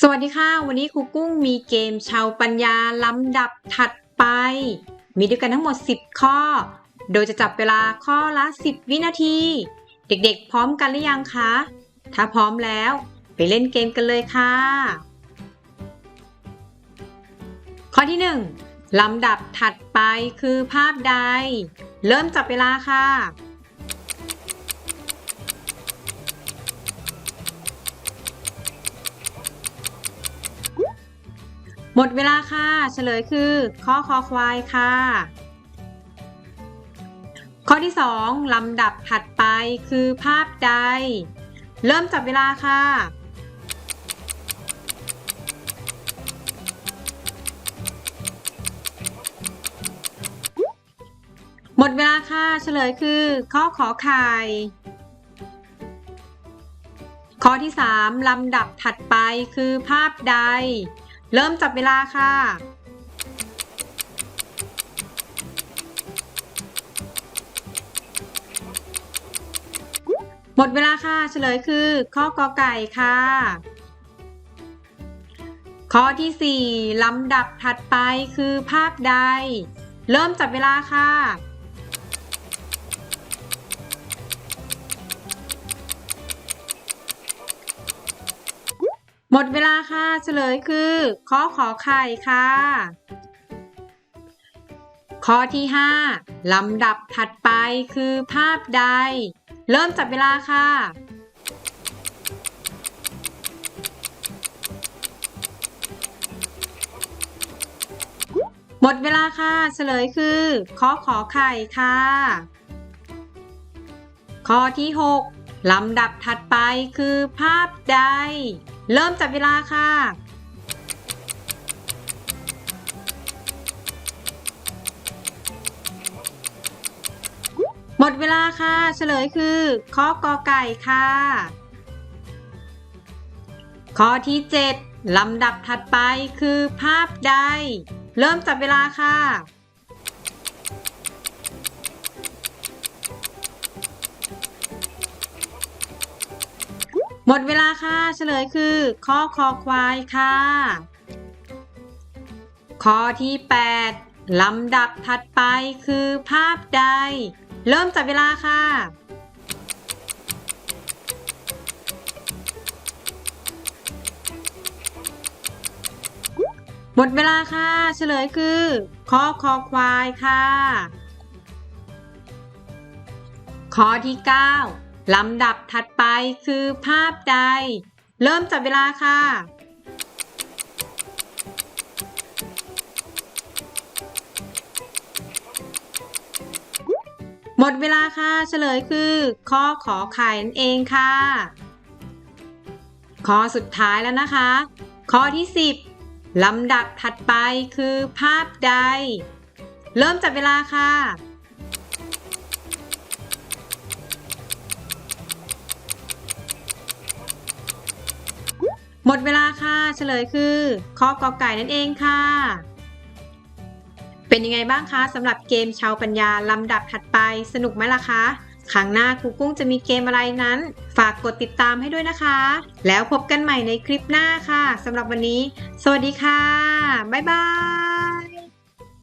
สวัสดีค่ะ วันนี้ครูกุ้งมีเกมชาวปัญญาลำดับถัดไป มีด้วยกันทั้งหมด 10 ข้อ โดยจะจับเวลาข้อละ 10 วินาที เด็กๆ พร้อมกันหรือยังคะ ถ้าพร้อมแล้วไปเล่นเกมกันเลยค่ะ ข้อที่ 1 ลำดับถัดไปคือภาพใด เริ่มจับเวลาค่ะ หมดเวลาค่ะเฉลยคือข้อคอควายค่ะ ข้อที่ 2 ลำดับถัดไปคือภาพใด เริ่มจับเวลาค่ะ หมดเวลาค่ะเฉลยคือ ข้อขอไข่ข้อที่ 3 ลำดับถัดไปคือภาพใด เริ่มจับเวลาค่ะ หมดเวลาค่ะ เฉลยคือ ข้อกอไก่ค่ะ ข้อที่ 4 ลำดับถัดไปคือภาพใด เริ่มจับเวลาค่ะ หมดเวลาค่ะเฉลยคือข้อขอไข่ค่ะ ข้อที่ 5 ลำดับถัดไปคือภาพใด เริ่มจับเวลาค่ะ หมดเวลาค่ะเฉลยคือข้อขอไข่ค่ะ ข้อที่ 6 ลำดับถัดไปคือภาพใด เริ่มจับเวลาค่ะ หมดเวลาค่ะ เฉลยคือข้อกอไก่ค่ะ ข้อที่ 7 ลำดับถัดไปคือภาพใด เริ่มจับเวลาค่ะ หมดเวลาค่ะเฉลยคือข้อคอควายค่ะ ข้อที่ 8 ลำดับถัดไปคือภาพใด เริ่มจับเวลาค่ะ หมดเวลาค่ะเฉลยคือข้อคอควายค่ะ ข้อที่ 9 ลำดับถัดไปคือภาพใด เริ่มจับเวลาค่ะ หมดเวลาค่ะ เฉลยคือข้อขอไข่นั่นเองค่ะ ข้อสุดท้ายแล้วนะคะ ข้อที่ 10 ลำดับถัดไปคือภาพใด เริ่มจับเวลาค่ะ หมดเวลาค่ะเฉลยคือข้อกอไก่นั่นเองค่ะ เป็นยังไงบ้างคะสำหรับเกมชาวปัญญาลำดับถัดไปสนุกไหมล่ะคะครั้งหน้าครูกุ้งจะมีเกมอะไรนั้น ฝากกดติดตามให้ด้วยนะคะ แล้วพบกันใหม่ในคลิปหน้าค่ะสำหรับวันนี้ สวัสดีค่ะ บ๊ายบาย